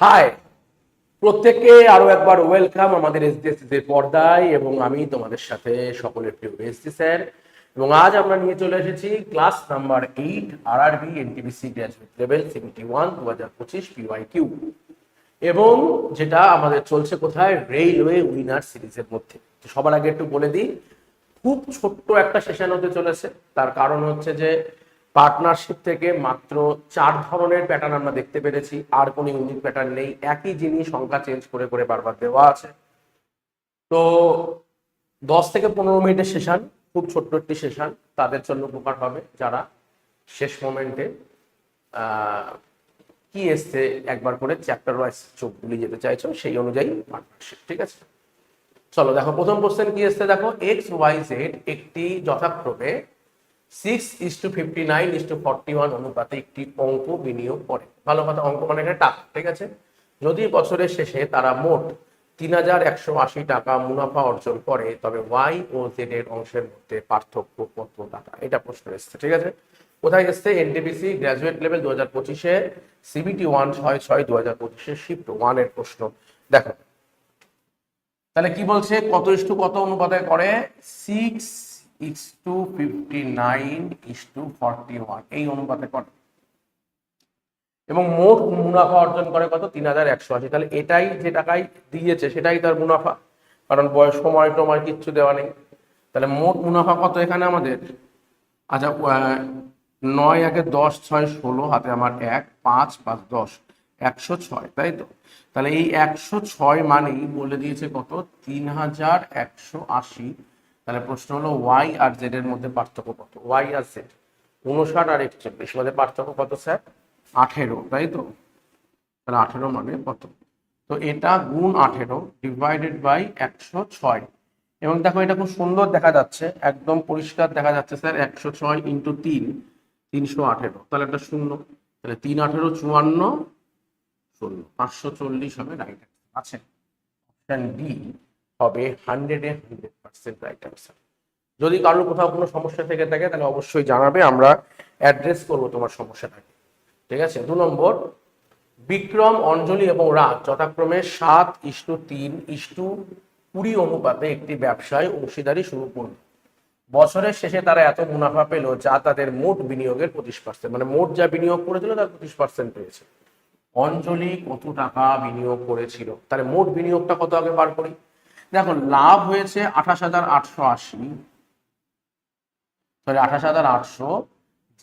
High প্রত্যেককে আরও একবার ওয়েলকাম আমাদের এসডিএসসি এর পর্দায় এবং আমি তোমাদের সাথে সকলের প্রিয় এসডি স্যার। এবং আজ আমরা নিয়ে চলে এসেছি ক্লাস নাম্বার এইট আর আরবি NTBC graduate level seventy one দু হাজার পঁচিশ পিওয়াই কিউ এবং যেটা আমাদের চলছে কোথায়? রেলওয়ে উইনার সিরিজের মধ্যে। তো সবার আগে একটু বলে দিই, খুব ছোট্ট একটা সেশন হতে চলেছে। তার কারণ হচ্ছে যে পার্টনারশিপ থেকে মাত্র চার ধরনের প্যাটার্ন আমরা দেখতে পেরেছি। আর কোনো ইউনিক প্যাটার্ন নেই। একই জিনিস সংখ্যা চেঞ্জ করে করে বারবার দেওয়া আছে। তো দশ থেকে পনেরো মিনিটের সেশন খুব ছোট্ট একটি সেশন তাদের জন্য উপকার হবে যারা শেষ মোমেন্টে কি এসছে একবার করে চ্যাপ্টার ওয়াইজ চোখ বুলিয়ে যেতে চাইছো, সেই অনুযায়ী পার্টনারশিপ ঠিক আছে? চলো দেখো, প্রথম কোশ্চেন কি এসছে? দেখো এক্স ওয়াই জেড একটি যথাক্রমে six is two fifty nine is two forty one অনুপাতে একটি অঙ্ক বিনিয়োগ করে। ভালো কথা, অঙ্ক মানে এখানে টাকা, ঠিক আছে? যদি বছরের শেষে তারা মোট তিন হাজার একশো আশি টাকা মুনাফা অর্জন করে, তবে ওয়াই ও জেড এর অংশের মধ্যে পার্থক্য কত টাকা এটা প্রশ্ন এসছে, ঠিক আছে? কোথায় এসছে? এনটিপিসি লেভেল দু হাজার পঁচিশে সিবিটি ওয়ান ছয় ছয় দু হাজার পঁচিশে শিফট ওয়ানের প্রশ্ন। দেখো, তাহলে কি বলছে? কত ইস টু কত অনুপাতে করে? Six is two fifty nine is two forty one এই অনুপাতে এবং মোট মুনাফা অর্জন করে কত? তিন হাজার একশো আশি। তাহলে এটাই যে দিয়েছে, সেটাই তার মুনাফা। কারণ বয়স, সময় কিচ্ছু দেওয়া নেই। তাহলে মোট মুনাফা কত এখানে আমাদের? আচ্ছা নয় একে দশ, ছয়, ষোলো, হাতে আমার এক, পাঁচ পাঁচ, দশ, একশো ছয়, তাই তো? তাহলে এই একশো ছয় মানেই বলে দিয়েছে কত? তিন হাজার একশো আশি তাহলে প্রশ্ন হলো ওয়াই আর জেড এর মধ্যে পার্থক্য কত? ওয়াই আর জেড। উনষাট আর একচল্লিশ। মধ্যে পার্থক্য কত স্যার? আঠেরো, তাই তো? তাহলে আঠেরো মানে কত? তো এটা গুণ আঠেরো ডিভাইডেড বাই একশো ছয়। এবং দেখো এটা খুব সুন্দর দেখা যাচ্ছে, একদম পরিষ্কার দেখা যাচ্ছে স্যার, একশো ছয় ইন্টু তিন, তিনশো আঠেরো। তাহলে একটা শূন্য। তাহলে তিন আঠেরো চুয়ান্ন, শূন্য। পাঁচশো চল্লিশ হবে রাইট আছে অপশন ডি হবে হান্ড্রেডে হান্ড্রেড পার্সেন্ট রাইট অ্যান্সার যদি কারোর কোথাও কোনো সমস্যা থেকে থাকে, তাহলে অবশ্যই জানাবে, আমরা অ্যাড্রেস করব তোমার সমস্যাটাকে। ঠিক আছে? দু নম্বর, বিক্রম, অঞ্জলি এবং রাজ যথাক্রমে সাত ইস্টু তিন ইস্টু কুড়ি অনুপাতে একটি ব্যবসায় অংশীদারি শুরু করল বছরের শেষে তারা এত মুনাফা পেল যা তাদের মোট বিনিয়োগের পঁচিশ পার্সেন্ট মানে মোট যা বিনিয়োগ করেছিল তার পঁচিশ পার্সেন্ট পেয়েছে। অঞ্জলি কত টাকা বিনিয়োগ করেছিল? তাহলে মোট বিনিয়োগটা কত আগে বার করি? দেখো, লাভ হয়েছে আঠাশ হাজার আটশো আশি। সরি আঠাশ হাজার আটশো।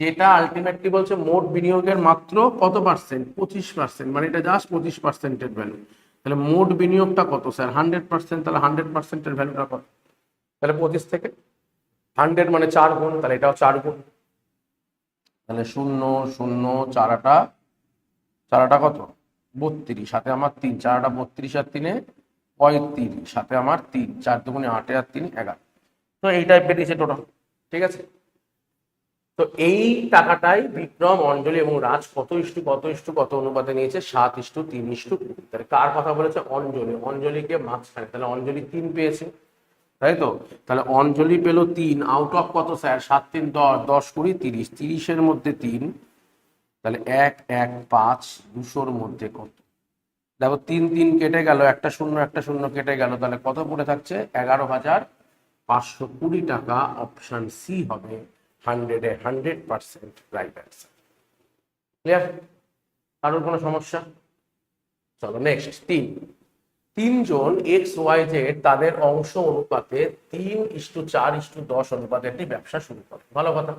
যেটা আলটিমেটলি বলছে, মোট বিনিয়োগের মাত্র কত পার্সেন্ট পঁচিশ পার্সেন্ট মানে এটা জাস্ট পঁচিশ পার্সেন্টের ভ্যালু তাহলে মোট বিনিয়োগটা কত স্যার হান্ড্রেড পার্সেন্ট তাহলে হান্ড্রেড পার্সেন্টের ভ্যালুটা কত? তাহলে পঁচিশ থেকে? হান্ড্রেড মানে চার গুণ, তাহলে এটাও চার গুণ। তাহলে শূন্য শূন্য চারাটা চারাটা কত? বত্রিশ সাথে আমার তিন চারাটা বত্রিশ আর তিনে পঁয়ত্রিশ সাথে আমার তিন, চার দুগুণে আটে আর তিন, এগারো। তো এইটাই বেরিয়েছে টোটাল ঠিক আছে? তো এই টাকাটাই বিক্রম, অঞ্জলি এবং রাজ কত ইস্টু কত ইস্টু কত অনুপাতে নিয়েছে? সাত ইস্টু তিন ইস্টু তাহলে কার কথা বলেছে? অঞ্জলি। অঞ্জলিকে মাঝখানে, তাহলে অঞ্জলি তিন পেয়েছে। তাই তো? তাহলে অঞ্জলি পেল তিন আউট অফ কত স্যার সাত তিন, দশ দশ কুড়ি, তিরিশ। তিরিশের মধ্যে তিন, তাহলে এক এক, পাঁচ, দুশোর মধ্যে কত? দেখো, তিন তিন কেটে গেল, একটা শূন্য একটা শূন্য কেটে গেল, তাহলে কত পড়ে থাকছে? এগারো হাজার পাঁচশো কুড়ি টাকা অপশন সি হবে হান্ড্রেডে hundred percent right answer clear কারোর কোনো সমস্যা? চলো নেক্সট তিন। তিনজন এক্স ওয়াই জেড তাদের অংশ অনুপাতে তিন ইস্টু চার ইস্টু দশ অনুপাতে একটি ব্যবসা শুরু করে। ভালো কথা।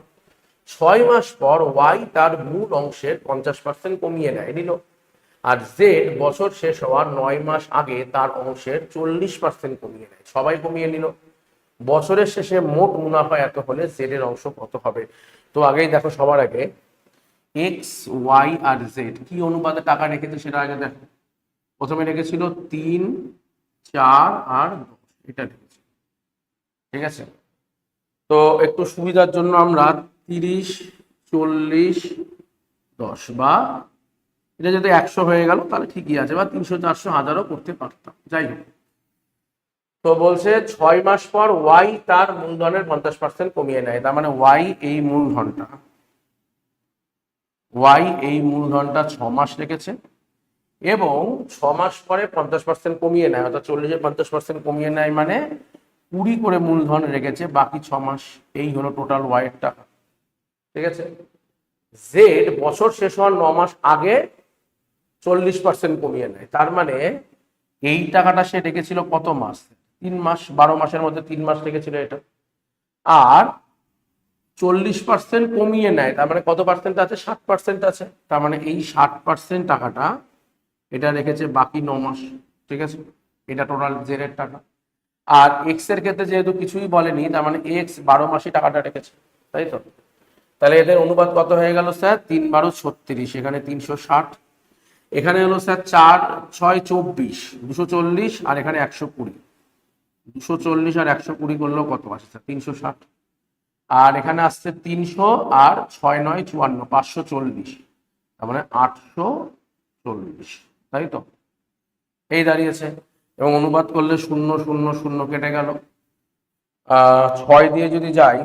ছয় মাস পর ওয়াই তার মূল অংশের পঞ্চাশ পার্সেন্ট কমিয়ে নেয়, নিল। আর জেড বছর শেষ হওয়ার নয় মাস আগে তার অংশের চল্লিশ পার্সেন্ট কমিয়ে নেয়। সবাই কমিয়ে নিল। বছরের শেষে মোট মুনাফা এত হলে জেড এর অংশ কত হবে? তো আগেই দেখো সবার আগে এক্স ওয়াই আর জেড কি অনুপাতে টাকা রেখেছে সেটা আগে দেখো। প্রথমে রেখেছিল তিন, চার আর দশ। এটা রেখেছে। ঠিক আছে? তো একটু সুবিধার জন্য আমরা তিরিশ, চল্লিশ, দশ বা এটা যদি একশো হয়ে গেল, তাহলে ঠিকই আছে, বা তিনশো, চারশো হাজারও করতে পারতাম। যাই হোক। তো বলছে, ছয় মাস পর ওয়াই তার মূলধনের পঞ্চাশ পার্সেন্ট কমিয়ে নেয়। তার মানে ওয়াই এই মূলধনটা। ওয়াই এই মূলধনটা ছ মাস রেখেছে, এবং ছ মাস পরে পঞ্চাশ পার্সেন্ট কমিয়ে নেয়, অর্থাৎ চল্লিশে পঞ্চাশ পার্সেন্ট কমিয়ে নেয় মানে কুড়ি করে মূলধন রেখেছে, বাকি ছ মাস এই হলো টোটাল ওয়াইয়ের টাকা ঠিক আছে? জেড বছর শেষ হওয়ার ন মাস আগে চল্লিশ পার্সেন্ট কমিয়ে নেয়। তার মানে এই টাকাটা সে রেখেছিল কত মাস? তিন মাস, বারো মাসের মধ্যে তিন মাস রেখেছিল এটা। আর চল্লিশ পার্সেন্ট কমিয়ে নেয়, তার মানে কত পার্সেন্ট আছে? ষাট পার্সেন্ট আছে। তার মানে এই ষাট পার্সেন্ট টাকাটা এটা রেখেছে বাকি ন মাস, ঠিক আছে? এটা টোটাল জেরের টাকা। আর এক্সের ক্ষেত্রে যেহেতু কিছুই বলেনি, তার মানে এক্স বারো মাসে টাকাটা রেখেছে, তাই তো? তাহলে এদের অনুপাত কত হয়ে গেল, স্যার? তিন বারো ছত্রিশ, এখানে তিনশো ষাট। এখানে হলো স্যার চার, ছয়, চব্বিশ, দুশো চল্লিশ আর এখানে একশো কুড়ি। দুশো চল্লিশ আর একশো কুড়ি করলেও কত আসে স্যার? তিনশো ষাট। আর এখানে আসছে তিনশো আর ছয় নয় চুয়ান্ন, পাঁচশো চল্লিশ। তার মানে আটশো চল্লিশ। তাই তো? এই দাঁড়িয়েছে। এবং অনুবাদ করলে শূন্য শূন্য শূন্য কেটে গেল। ছয় দিয়ে যদি যাই,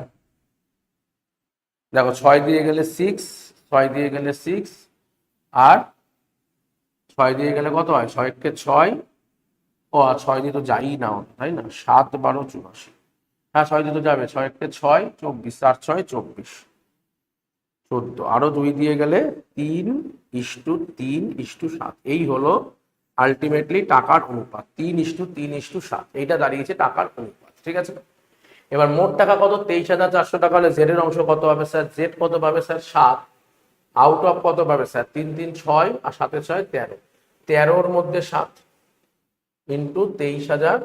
দেখো, ছয় দিয়ে গেলে সিক্স ছয় দিয়ে গেলে সিক্স আর ছয় দিয়ে গেলে কত হয়? ছয়কে ছয়। ও, আর ছয় দিয়ে তো যাই না, তাই না? সাত বারো চুরাশি। হ্যাঁ ছয় দিয়ে তো যাবে। ছয়কে ছয়, চব্বিশ। চার, ছয়, চব্বিশ। চোদ্দ। আরও দুই দিয়ে গেলে তিন ইস্টু তিন ইস্টু সাত। এই হলো আলটিমেটলি টাকার অনুপাত। তিন ইস্টু তিন ইস্টু সাত। এইটা দাঁড়িয়েছে টাকার অনুপাত। ঠিক আছে? এবার মোট টাকা কত? তেইশ হাজার চারশো টাকা হলে জেড এর অংশ কত হবে স্যার? জেড কত পাবে স্যার? সাত। আউট অফ কত পাবে স্যার? তিন তিন, ছয়, আর সাতে ছয়, তেরো। তেরোর মধ্যে সাত ইন্টু তেইশ হাজার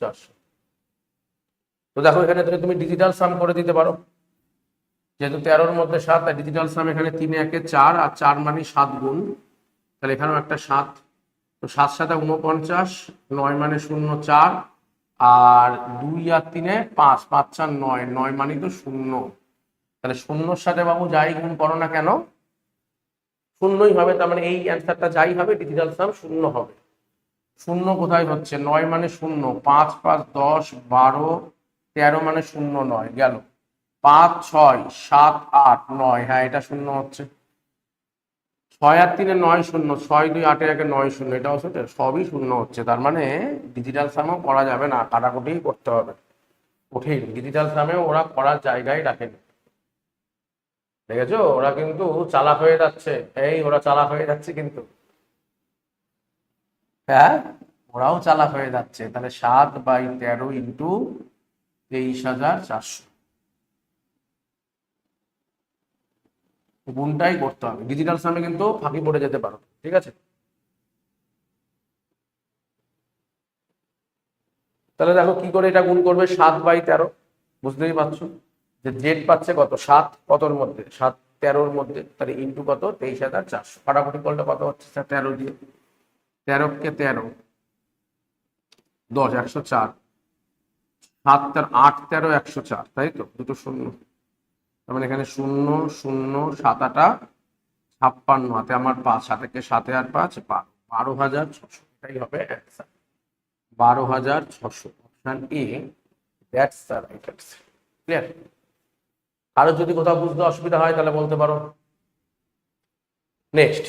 চারশো। তো দেখো এখানে তুমি ডিজিটাল সাম করে দিতে পারো। যেহেতু তেরোর মধ্যে সাত আর ডিজিটাল সাম এখানে তিনে, একে চার, আর চার মানে সাত গুণ। তাহলে এখানেও একটা সাত। তো সাত সাথে উনপঞ্চাশ নয় মানে শূন্য চার, আর দুই আর তিনে পাঁচ পাঁচ চার নয় নয় মানে তো শূন্য। তাহলে শূন্যর সাথে বাবু যাই গুণ করো না কেন? শূন্যই হবে, তার মানে এই অ্যান্সারটা যাই হবে ডিজিটাল সাম শূন্য হবে। শূন্য কোথায় হচ্ছে? নয় মানে শূন্য, পাঁচ পাঁচ দশ বারো, তেরো মানে শূন্য নয়, গেল। পাঁচ ছয়, সাত আট, নয় হ্যাঁ এটা শূন্য হচ্ছে। ছয় আর তিনে নয় শূন্য, ছয় দুই আটে একে নয় শূন্য এটা হচ্ছে সবই শূন্য হচ্ছে, তার মানে ডিজিটাল সামও করা যাবে না, কাটাকুটিই করতে হবে। কঠিন ডিজিটাল সামে ওরা করার জায়গায় রাখেনি। দেখেছ? ওরা কিন্তু চালাক হয়ে যাচ্ছে। এই, ওরা চালাক হয়ে যাচ্ছে কিন্তু। হ্যাঁ? ওরাও চালাক হয়ে যাচ্ছে। তাহলে সাত বাই তেরো ইন্টু তেইশ হাজার চারশো। গুণটাই করতে হবে। ডিজিটাল সামনে কিন্তু ফাঁকি পড়ে যেতে পারো। ঠিক আছে? তাহলে দেখো কি করে এটা গুণ করবে? সাত বাই তেরো। বুঝতেই পারছ? যে জেড পাচ্ছে কত? সাত কতর মধ্যে? সাত তেরোর মধ্যে। তাহলে ইন্টু কত? তেইশ হাজার চারশো। ফাটাফাটি করলে কত হচ্ছে? স্যার, তেরো দিয়ে। তেরোকে তেরো। দশ, একশো চার। সাত তেরো, আট তেরো, একশো চার। তাই তো? দুটো শূন্য। তার মানে এখানে শূন্য শূন্য, সাত আটা, ছাপ্পান্ন। হাতে আমার পাঁচ সাতেকে সাতে আর পাঁচ, বারো। বারো হাজার ছশো। এটাই হবে অ্যান্সার বারো হাজার ছশো। Option A that's the right answer clear কারও যদি কোথাও বুঝতে অসুবিধা হয়, তাহলে বলতে পারো। নেক্সট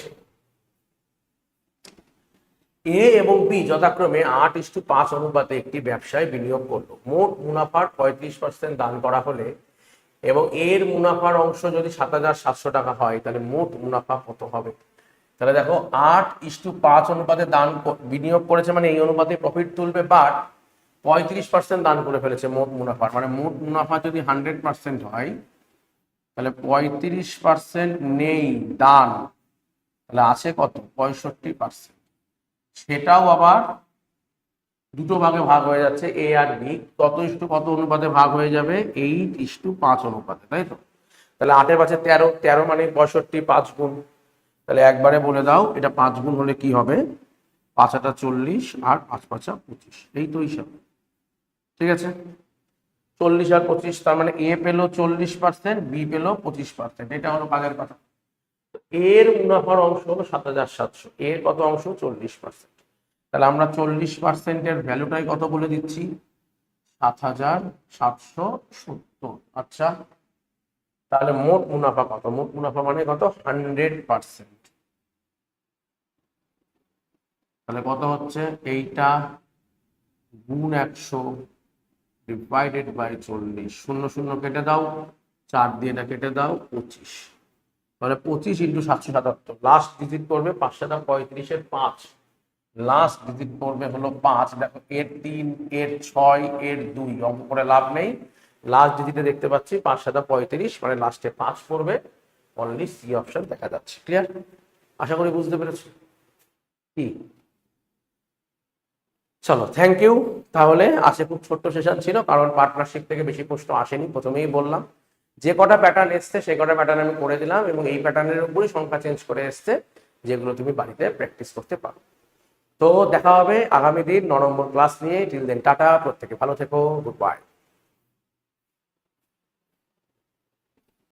এ এবং বি যথাক্রমে আট ইস্টু পাঁচ অনুপাতে একটি ব্যবসায় বিনিয়োগ করল। মোট মুনাফার পঁয়ত্রিশ পার্সেন্ট দান করা হলে এবং এর মুনাফার অংশ যদি সাত হাজার সাতশো টাকা হয়, তাহলে মোট মুনাফা কত হবে? তাহলে দেখো, আট ইস্টু পাঁচ অনুপাতে দান বিনিয়োগ করেছে মানে এই অনুপাতে প্রফিট তুলবে বাট পঁয়ত্রিশ পার্সেন্ট দান করে ফেলেছে মোট মুনাফার। মানে মোট মুনাফা যদি হান্ড্রেড পার্সেন্ট হয় তাহলে পঁয়ত্রিশ পার্সেন্ট নেই দান তাহলে আছে কত? পঁয়ষট্টি পার্সেন্ট সেটাও আবার দুটো ভাগে ভাগ হয়ে যাচ্ছে এ আর বি কত ইস্টু কত অনুপাতে ভাগ হয়ে যাবে? এইট ইস্টু পাঁচ অনুপাতে, তাই তো? তাহলে আটের পাশে তেরো তেরো মানে পঁয়ষট্টি, পাঁচ গুণ। তাহলে একবারে বলে দাও, এটা পাঁচ গুণ হলে কি হবে? পাঁচ আটা চল্লিশ আর পাঁচ পাঁচা পঁচিশ। এই তো হিসাব। ঠিক আছে? চল্লিশ আর পঁচিশ, তার মানে এ পেল চল্লিশ পার্সেন্ট বি পেল পঁচিশ পার্সেন্ট এটা হলো ভাগের কথা। এর মুনাফার অংশ হলো সাত হাজার সাতশো। এর কত অংশ? চল্লিশ পার্সেন্ট তাহলে আমরা চল্লিশ পার্সেন্টের ভ্যালুটাই কত বলে দিচ্ছি? সাত হাজার সাতশো সত্তর। আচ্ছা তাহলে মোট মুনাফা কত? মোট মুনাফা মানে কত? Hundred percent. তাহলে কত হচ্ছে? এইটা গুণ একশো। ডিভাইডেড বাই চল্লিশ। শূন্য শূন্য কেটে দাও, চার দিয়ে এটা কেটে দাও, পঁচিশ। তাহলে পঁচিশ ইন্টু সাতশো সাতাত্তর। লাস্ট ডিজিট করবে পাঁচ সাতা পঁয়ত্রিশের পাঁচ। লাস্ট ডিজিট করবে হলো পাঁচ। দেখো, এর তিন, এর ছয়, এর দুই, অঙ্ক করে লাভ নেই। লাস্ট ডিজিটে দেখতে পাচ্ছি পাঁচ সাতা পঁয়ত্রিশ মানে লাস্টে পাঁচ পড়বে। অনলি সি অপশন দেখা যাচ্ছে। ক্লিয়ার আশা করি বুঝতে পেরেছি। কি? চলো থ্যাংক ইউ তাহলে আজকে খুব ছোট্ট সেশন ছিল, কারণ পার্টনারশিপ থেকে বেশি প্রশ্ন আসেনি, প্রথমেই বললাম। যে কটা প্যাটার্ন এসছে, সে কটা প্যাটার্ন আমি করে দিলাম, এবং এই প্যাটার্নের উপরই সংখ্যা চেঞ্জ করে এসছে, যেগুলো তুমি বাড়িতে প্র্যাকটিস করতে পারো। তো দেখা হবে আগামী দিন, ন নম্বর ক্লাস নিয়ে। টিল দেন টাটা, প্রত্যেকে ভালো থেকো গুড বাই